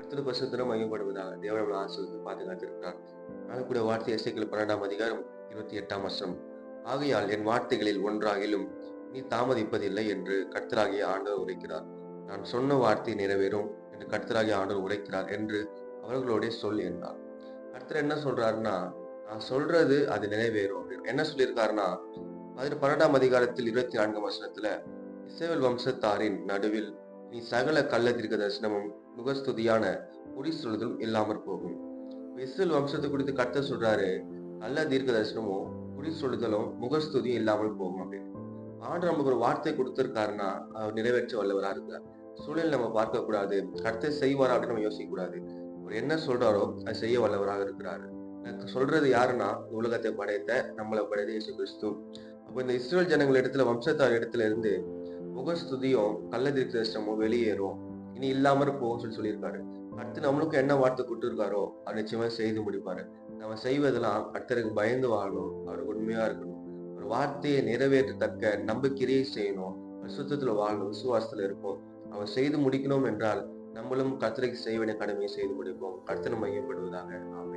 அடுத்தது மையப்படுவதாக தேவன் ஆசிரியத்தை பாதுகாத்திருக்கிறார். நாளக்கூடிய வார்த்தை இசைகள் பன்னெண்டாம் அதிகாரம் இருபத்தி எட்டாம் வருஷம் ஆகையால் என் வார்த்தைகளில் ஒன்றாகிலும் நீ தாமதிப்பதில்லை என்று கர்த்தராகிய ஆண்டவர் உரைக்கிறார். நான் சொன்ன வார்த்தை நிறைவேறும் என்று கர்த்தராகிய ஆண்டவர் உரைக்கிறார் என்று அவர்களோட சொல் என்றார். கர்த்தர் என்ன சொல்றாருன்னா நான் சொல்றது அது நிறைவேறும் அப்படின்னு. என்ன சொல்லியிருக்காருன்னா அதில் பன்னெண்டாம் அதிகாரத்தில் இருபத்தி நான்கு வசனத்துல இசைவல் வம்சத்தாரின் நடுவில் நீ சகல கள்ள தீர்க்க தரிசனமும் முகஸ்துதியான குடி சொல்லுதலும் இல்லாமற் போகும். இசைவல் வம்சத்தை குறித்து கத்த சொல்றாரு கள்ள தீர்க்க தரிசனமும் குடி சொல்லுதலும் முகஸ்துதியும் இல்லாமல் போகும் அப்படின்னு. ஆண்டு நமக்கு ஒரு வார்த்தை கொடுத்திருக்காருன்னா அவர் நிறைவேற்ற வல்லவரா இருக்கார். சூழல் நம்ம பார்க்கக்கூடாது கூடாது செய்வாரா அப்படின்னு நம்ம யோசிக்க கூடாது அவர் என்ன சொல்றாரோ அதை செய்ய வல்லவராக இருக்கிறாரு. சொல்றது யாருன்னா இந்த உலகத்தை படைத்த நம்மளை படைத்த இயேசு கிறிஸ்து. அப்போ இந்த இஸ்ரேல் ஜனங்கள் இடத்துல வம்சத்தார் இடத்துல இருந்து முகஸ்துதியும் கள்ள தீர்க்க வெளியேறும். இனி இல்லாம போகும் சொல்லி சொல்லியிருக்காரு. அடுத்து நம்மளுக்கும் என்ன வார்த்தை கொடுத்துருக்காரோ அதை நிச்சயமா செய்து முடிப்பாரு. நம்ம செய்வதெல்லாம் அடுத்தருக்கு பயந்து வாழணும். அவருக்கு உண்மையா இருக்கணும். ஒரு வார்த்தையை நிறைவேற்றத்தக்க நம்பிக்கையை செய்யணும். சுத்தத்துல வாழணும். விசுவாசத்துல இருப்போம். அவர் செய்து முடிக்கணும் என்றால் நம்மளும் கத்திரைக்கு செய்ய வேண்டிய கடமையை செய்து முடிப்போம். கர்த்தனை மையப்படுவதாக ஆமென்.